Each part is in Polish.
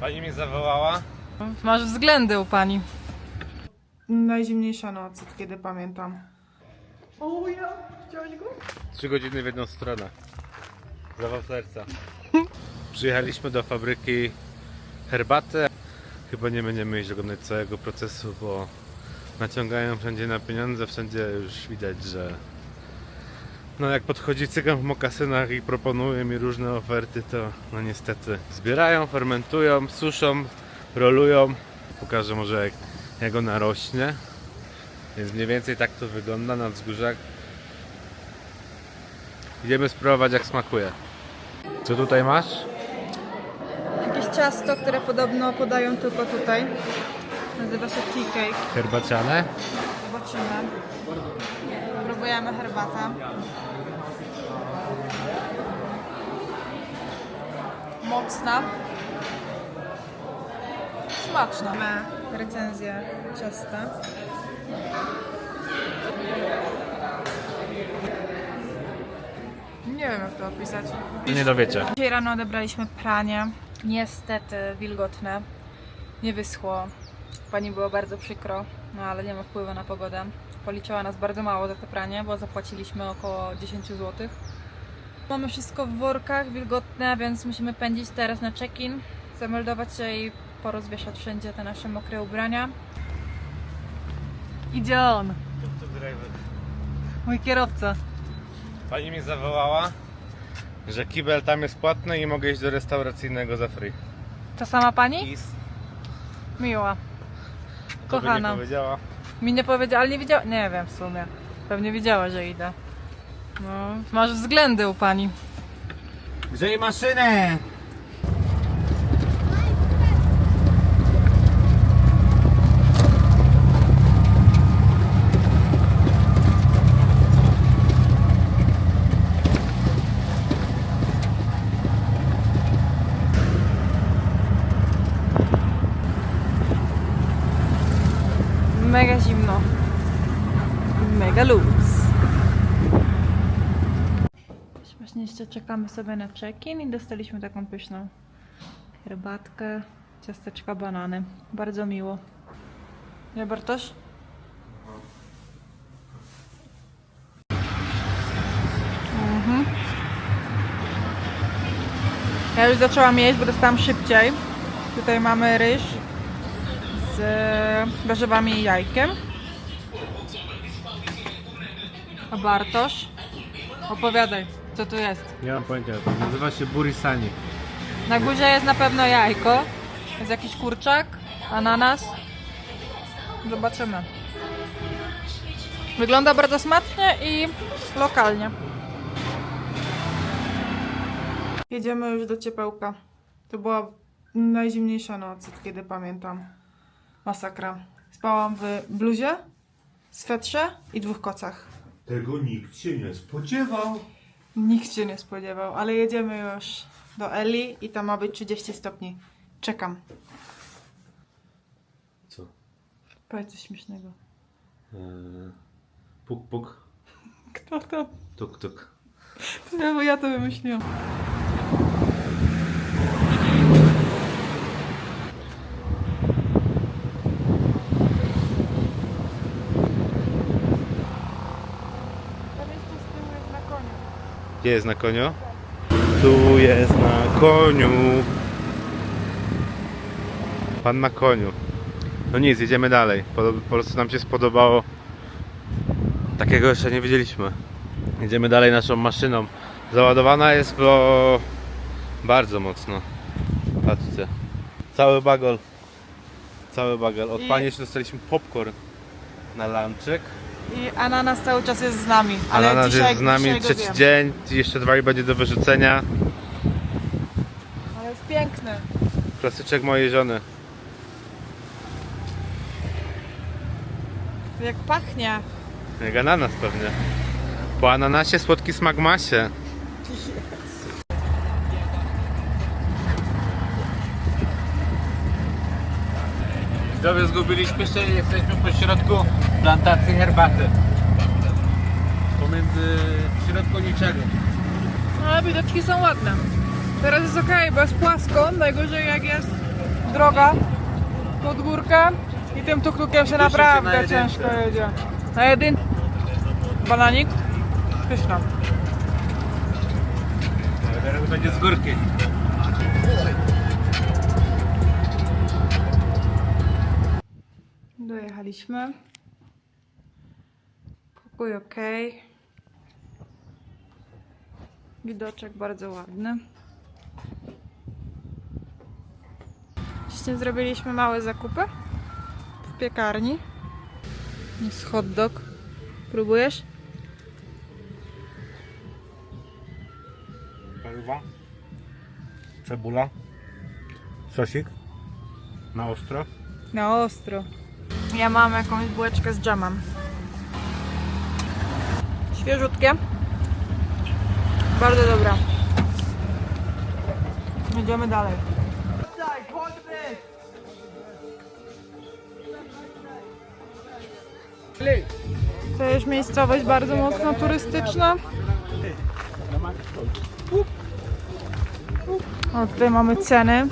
Pani mnie zawołała? Masz względy u pani. Najzimniejsza noc, od kiedy pamiętam. O ja, widziałaś go? Trzy godziny w jedną stronę. Zawał serca. Przyjechaliśmy do fabryki herbaty. Chyba nie będziemy iść oglądać całego procesu, bo naciągają wszędzie na pieniądze, wszędzie już widać, że no jak podchodzi cygan w mokasynach i proponuje mi różne oferty, to no niestety zbierają, fermentują, suszą, rolują. Pokażę może jak, jak ona rośnie. Więc mniej więcej tak to wygląda na wzgórzach. Idziemy spróbować jak smakuje. Co tutaj masz? Jakieś ciasto, które podobno podają tylko tutaj. Nazywa się tea cake. Herbaciane? Zobaczymy. Próbujemy herbatę. Mocna. Smaczna. Mamy recenzję ciasta. Nie wiem jak to opisać. Nie dowiecie. Dzisiaj rano odebraliśmy pranie. Niestety wilgotne. Nie wyschło. Pani było bardzo przykro, no ale nie ma wpływu na pogodę. Policzyła nas bardzo mało za te pranie, bo zapłaciliśmy około 10 zł. Mamy wszystko w workach, wilgotne, więc musimy pędzić teraz na check-in, zameldować się i porozwieszać wszędzie te nasze mokre ubrania. Idzie on, mój kierowca. Pani mnie zawołała, że kibel tam jest płatny i mogę iść do restauracyjnego za free. To sama pani? Kis. Miła. To by Kochana. nie powiedziała. Mi nie powiedziała, ale nie wiedziała. Nie wiem w sumie. Pewnie wiedziała, że idę. No, masz względy u pani. Grzej maszynę! Czekamy sobie na check-in i dostaliśmy taką pyszną herbatkę, ciasteczka, banany. Bardzo miło. Nie, Bartosz? Mhm. Ja już zaczęłam jeść, bo dostałam szybciej. Tutaj mamy ryż z warzywami i jajkiem. A Bartosz? Opowiadaj, co tu jest. Nie mam pojęcia, to nazywa się burisani. Na górze jest na pewno jajko, jest jakiś kurczak, ananas. Zobaczymy. Wygląda bardzo smacznie i lokalnie. Jedziemy już do ciepełka. To była najzimniejsza noc, od kiedy pamiętam. Masakra. Spałam w bluzie, swetrze i dwóch kocach. Tego nikt się nie spodziewał. Nikt się nie spodziewał, ale jedziemy już do Eli i tam ma być 30 stopni. Czekam. Co? Powiedz coś śmiesznego. Eee, puk puk, Kto to? tuk tuk. Ja, bo ja to wymyśliłam. Tam jeszcze z tyłu jest na koniu. Gdzie jest na koniu? Tu jest na koniu. Pan na koniu. No nic, jedziemy dalej. Po, po prostu nam się spodobało. Takiego jeszcze nie widzieliśmy. Jedziemy dalej naszą maszyną. Załadowana jest, bo bardzo mocno. Patrzcie. Cały bagol. Cały bagel. Od I- pani jeszcze dostaliśmy popcorn na lunchek. I ananas cały czas jest z nami. Ale Ananas dzisiaj, jest z nami dzisiaj go trzeci dzień. Jeszcze dwa i będzie do wyrzucenia. Ale jest piękny. Klasyczek mojej żony. Jak pachnie. Jak ananas pewnie. Po ananasie słodki smak ma Widzowie zgubiliśmy się i jesteśmy po środku plantacji herbaty. Pomiędzy w środku niczego. No, Ale widoczki są ładne. Teraz jest ok, bo jest płasko. Najgorzej jak jest droga pod górkę i tym tuktukiem się Duszę się naprawdę na ciężko jedzie. Na jedyn... Bananik? Pyszna. Teraz będzie z górki. Pokój ok. Widoczek bardzo ładny. Wcześniej zrobiliśmy małe zakupy w piekarni. Jest hot dog. Próbujesz? Paruwa. Cebula. Sosik. Na ostro. Na ostro. Ja mam jakąś bułeczkę z dżemem. Świeżutkie. Bardzo dobra. Idziemy dalej. To jest miejscowość bardzo mocno turystyczna. O, tutaj mamy ceny.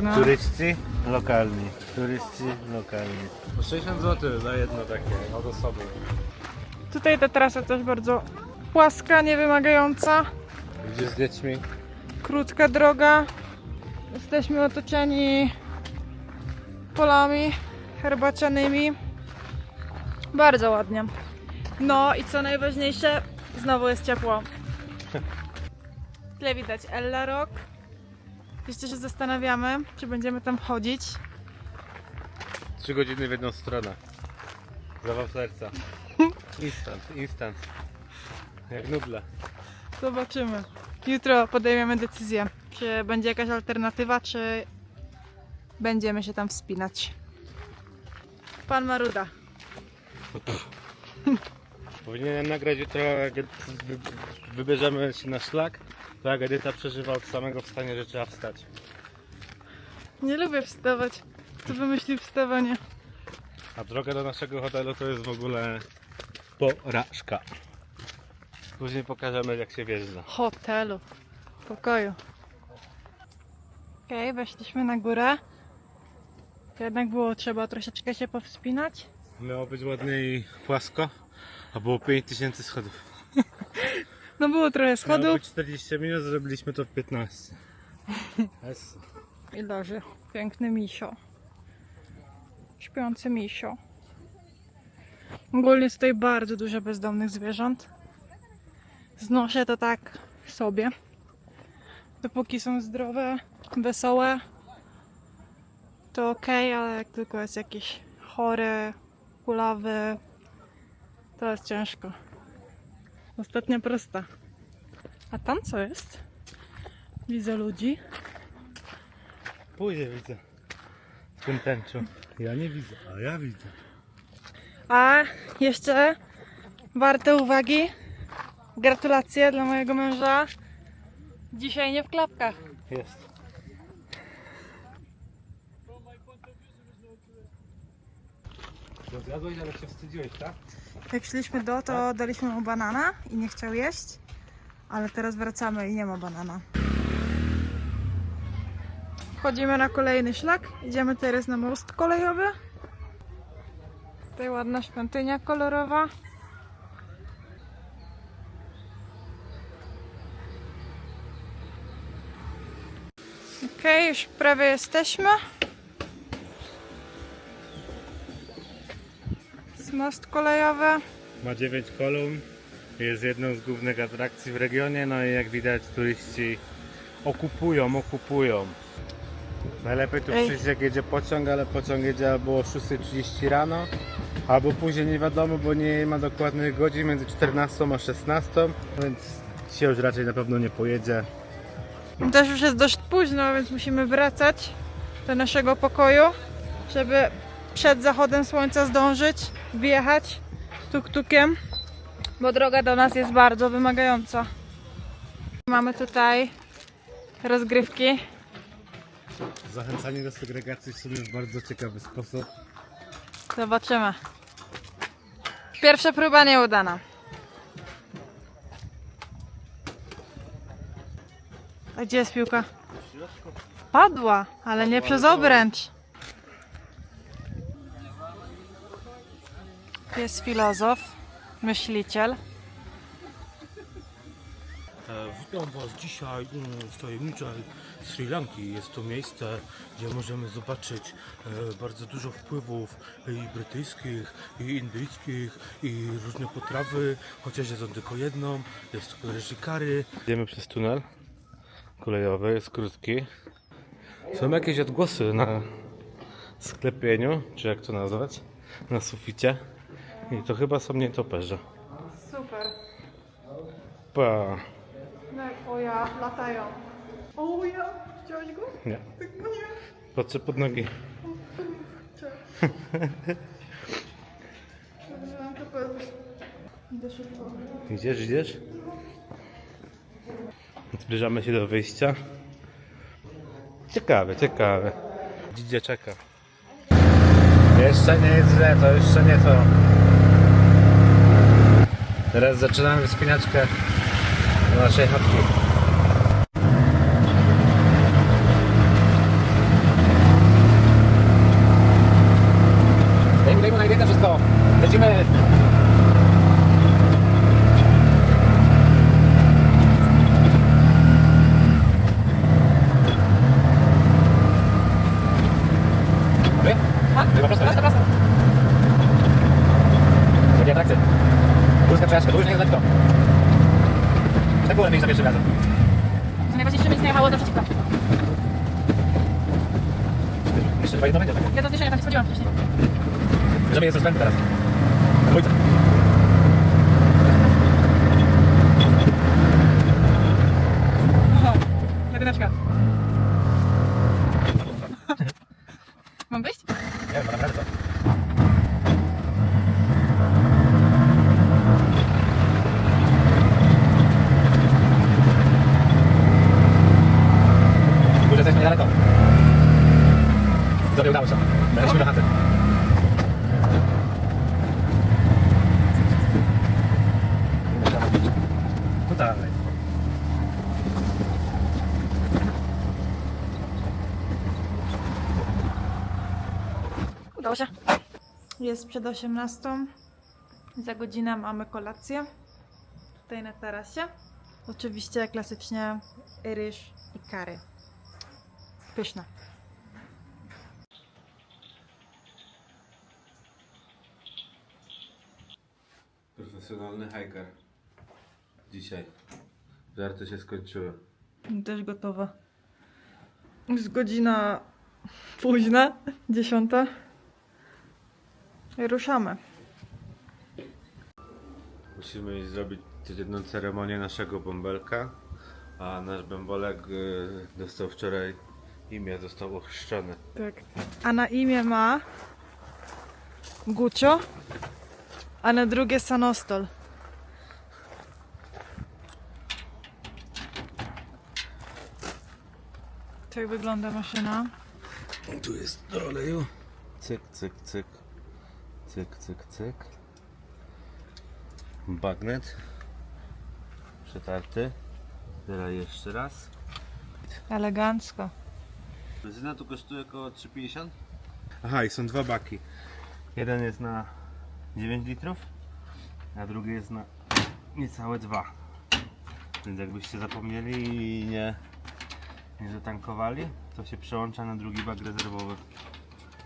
No. Turyści lokalni. Turyści lokalni. Po 60 zł za jedno takie od osoby. Tutaj ta trasa też bardzo płaska, niewymagająca. Gdzie z dziećmi? Krótka droga. Jesteśmy otoczeni polami herbacianymi. Bardzo ładnie. No i co najważniejsze, znowu jest ciepło. W tle widać Ella Rock. Jeszcze się zastanawiamy, czy będziemy tam chodzić. 3 godziny w jedną stronę. Zawał serca. Instant, instant. Jak nuble. Zobaczymy. Jutro podejmiemy decyzję, czy będzie jakaś alternatywa, czy będziemy się tam wspinać. Pan Maruda. Powinienem nagrać jutro, jak wy- wybierzemy się na szlak, to jak Edyta przeżywa od samego wstania, że trzeba wstać. Nie lubię wstawać. Kto wymyślił wstawanie? A droga do naszego hotelu to jest w ogóle porażka. Później pokażemy jak się wjeżdża. Hotelu. Pokoju. Okej, weszliśmy na górę. Jednak było trzeba troszeczkę się powspinać. Miało być ładnie i płasko, a było 5000 schodów. No było trochę Miało schodów. być 40 minut, zrobiliśmy to w 15. Jest. I leży piękny misio. Śpiący misio. Ogólnie tutaj bardzo dużo bezdomnych zwierząt. Znoszę to tak sobie. Dopóki są zdrowe, wesołe, to ok, ale jak tylko jest jakiś chory, kulawy, to jest ciężko. Ostatnia prosta. A tam co jest? Widzę ludzi. Pójdzie widzę. W tym tęczu. Ja nie widzę, a ja widzę. A jeszcze warte uwagi. Gratulacje dla mojego męża. Dzisiaj nie w klapkach. Jest. Zjadłeś, ale się wstydziłeś, tak? Jak szliśmy do, to daliśmy mu banana i nie chciał jeść. Ale teraz wracamy i nie ma banana. Wchodzimy na kolejny szlak. Idziemy teraz na most kolejowy. Tutaj ładna świątynia kolorowa. Okej, już prawie jesteśmy. Jest most kolejowy. Ma 9 kolumn. Jest jedną z głównych atrakcji w regionie. No i jak widać turyści okupują, okupują. Najlepiej tu Ej. przyjść jak jedzie pociąg, ale pociąg jedzie albo o 6.30 rano, albo później nie wiadomo, bo nie ma dokładnych godzin między 14 a 16, więc dzisiaj już raczej na pewno nie pojedzie. Też już jest dość późno, więc musimy wracać do naszego pokoju, żeby przed zachodem słońca zdążyć wjechać tuk-tukiem, bo droga do nas jest bardzo wymagająca. Mamy tutaj rozgrywki. Zachęcanie do segregacji w sumie w bardzo ciekawy sposób. Zobaczymy. Pierwsza próba nieudana. A gdzie jest piłka? padła, ale nie przez obręcz. Jest filozof, myśliciel. E, Witam Was dzisiaj mm, z tajemniczej Sri Lanki. Jest to miejsce, gdzie możemy zobaczyć e, bardzo dużo wpływów i brytyjskich, i indyjskich, i różne potrawy, chociaż jest on tylko jedną. Jest to leży kary. Idziemy przez tunel kolejowy, jest krótki. Są jakieś odgłosy na sklepieniu, czy jak to nazwać, na suficie. I to chyba są nietoperze. Super. Pa. No o ja, latają. O ja, widziałeś go? Nie. Tak no nie. Patrzę pod nogi. Idę szybko. Idziesz, idziesz? Zbliżamy się do wyjścia. Ciekawe, ciekawe. Gdzie czeka? Jeszcze nie jest źle, to jeszcze nie to. Teraz zaczynamy wspinaczkę do naszej chatki. Daj mu, daj wszystko. Lecimy. Wy? Tak, chyba prosto, prosto, prosto. Będzie atrakcja. Górska przejażdżka, dłużej nie jest lekko. Tak było lepiej za pierwszym razem. Najważniejsze miejsce jechało do przeciwka. Jeszcze dwa jedno będzie tak. Ja do zniesienia tam nie spodziewałam wcześniej. Żeby jest rozpęd teraz. Na dwójce. Oho, jedyneczka. Mam wyjść? Nie wiem. Widzowie, udało się. Będziemy do chaty. Tutaj. Udało się. Jest przed 18. Za godzinę mamy kolację. Tutaj na tarasie. Oczywiście klasycznie ryż i kary. Pyszne. Profesjonalny hiker. Dzisiaj. Żarty się skończyły. Też gotowe. Jest godzina późna, dziesiąta. Ruszamy. Musimy iść zrobić jedną ceremonię naszego bąbelka, a nasz bąbelek y, dostał wczoraj imię, został ochrzczony. Tak. A na imię ma Gucio, a na drugie Sanostol. Tak wygląda maszyna. Tu jest do oleju. Cyk, cyk, cyk. Cyk, cyk, cyk. Bagnet. Przetarty. Teraz jeszcze raz. Elegancko. Benzyna tu kosztuje około 3,50? Aha, i są dwa baki. Jeden jest na 9 litrów, a drugi jest na niecałe 2. Więc jakbyście zapomnieli i nie, nie zatankowali, to się przełącza na drugi bak rezerwowy.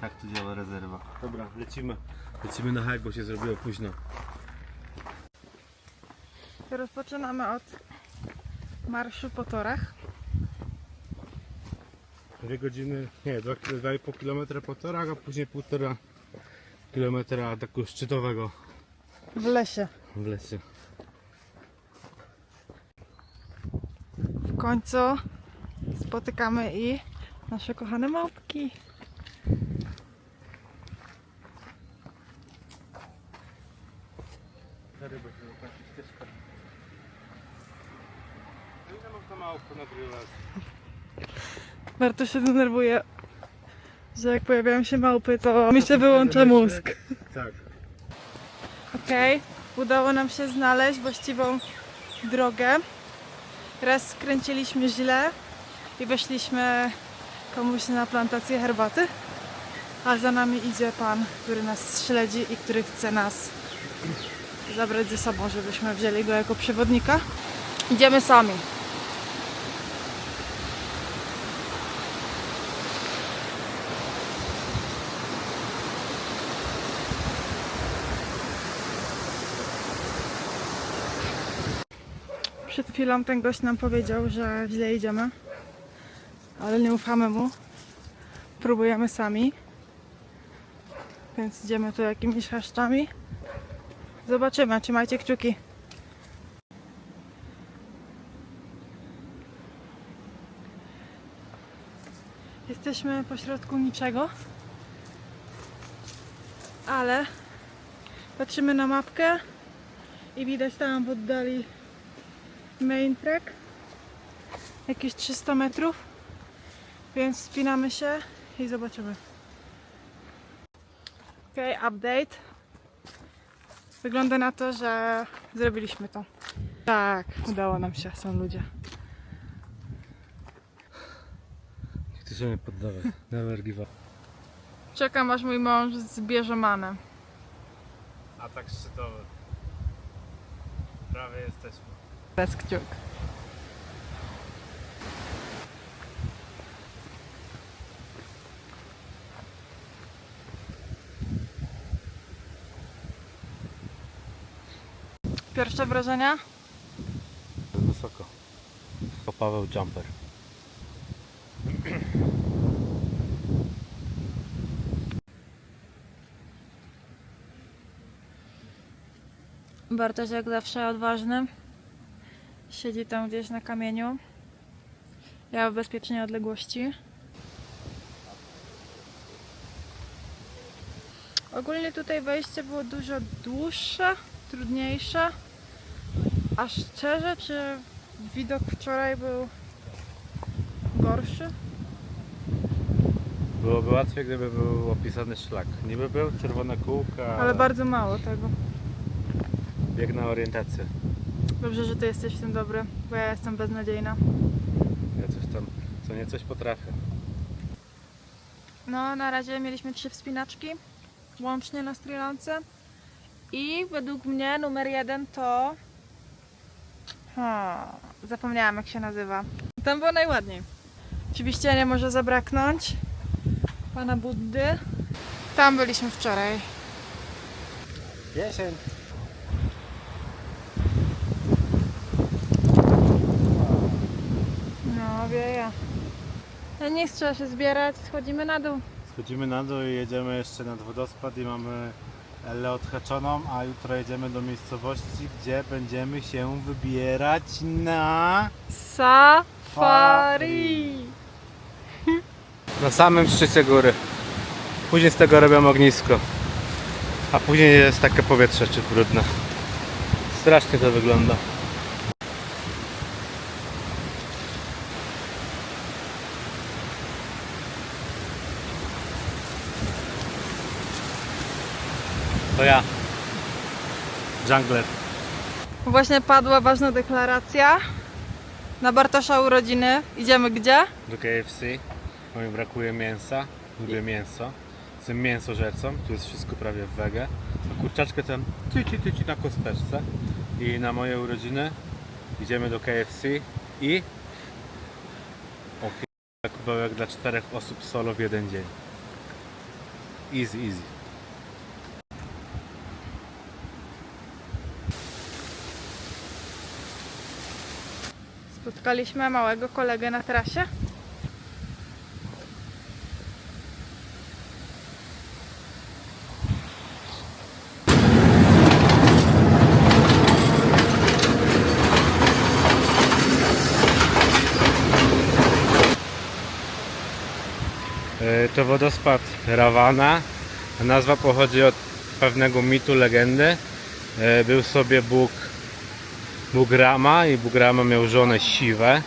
Tak tu działa rezerwa. Dobra, lecimy. Lecimy na hike, bo się zrobiło późno. Rozpoczynamy od marszu po torach. Dwie godziny, nie, 2,5 km po torach, a później 1,5 km ataku szczytowego W lesie. w lesie. W końcu spotykamy i nasze kochane małpki. Ryby się zakończy ścieżka. No ile można małpkę nagrywać? Bardzo się denerwuje, że jak pojawiają się małpy, to mi się wyłącza mózg. Tak. Okej, udało nam się znaleźć właściwą drogę. Raz skręciliśmy źle i weszliśmy komuś na plantację herbaty. A za nami idzie pan, który nas śledzi i który chce nas zabrać ze sobą, żebyśmy wzięli go jako przewodnika. Idziemy sami. Przed chwilą ten gość nam powiedział, że źle idziemy, ale nie ufamy mu. Próbujemy sami, więc idziemy tu jakimiś chaszczami. Zobaczymy, trzymajcie kciuki. Jesteśmy pośrodku niczego, ale patrzymy na mapkę i widać tam w oddali main track jakieś 300 metrów więc spinamy się i zobaczymy ok, update wygląda na to, że zrobiliśmy to tak, udało nam się, są ludzie Nie chcę się nie poddawać. Never give up. czekam aż mój mąż zbierze manę Atak szczytowy. Prawie jesteśmy. bez kciuk Pierwsze wrażenia? Wysoko. To Paweł Jumper. Bartosz jak zawsze odważny. Siedzi tam gdzieś na kamieniu. Ja w bezpiecznej odległości. Ogólnie tutaj wejście było dużo dłuższe, trudniejsze. A szczerze, czy widok wczoraj był gorszy? Byłoby łatwiej, gdyby był opisany szlak. Niby był czerwone kółka, Ale bardzo mało tego. bieg na orientację. Dobrze, że ty jesteś w tym dobry, bo ja jestem beznadziejna. Ja coś tam, co nie coś potrafię. No, na razie mieliśmy trzy wspinaczki łącznie na Sri Lance. I według mnie numer jeden to. Ha, zapomniałam jak się nazywa. Tam było najładniej. Oczywiście nie może zabraknąć pana Buddy. Tam byliśmy wczoraj. Jesień. No, wieje. No nic, trzeba się zbierać, schodzimy na dół. Schodzimy na dół i jedziemy jeszcze nad wodospad i mamy Ellę odhaczoną, a jutro jedziemy do miejscowości, gdzie będziemy się wybierać na... Safari! Na samym szczycie góry. Później z tego robią ognisko. A później jest takie powietrze czy brudne. Strasznie to wygląda. To ja. Jungler. Właśnie padła ważna deklaracja. Na Bartosza urodziny. Idziemy gdzie? do KFC, bo mi brakuje mięsa, lubię mięso. Jestem mięsożercą, tu jest wszystko prawie w wege. A kurczaczkę ten tyci tyci na kosteczce. I na moje urodziny idziemy do KFC i o k- kubełek dla czterech osób solo w jeden dzień. Easy, easy. Spotkaliśmy małego kolegę na trasie. E, To wodospad Rawana. Nazwa pochodzi od pewnego mitu, legendy. E, Był sobie Bóg Bóg Rama i Bóg Rama miał żonę Siwę.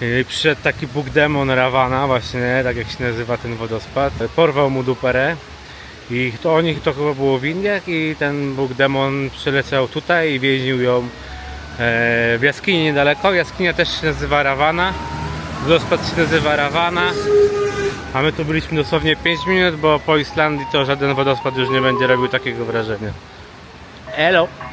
I przyszedł taki Bóg demon Ravana, właśnie tak jak się nazywa ten wodospad. Porwał mu duperę i to o nich to chyba było w Indiach i ten Bóg demon przyleciał tutaj i więził ją e, w jaskini niedaleko. Jaskinia też się nazywa Ravana. Wodospad się nazywa Rawana. A my tu byliśmy dosłownie 5 minut, bo po Islandii to żaden wodospad już nie będzie robił takiego wrażenia. Elo!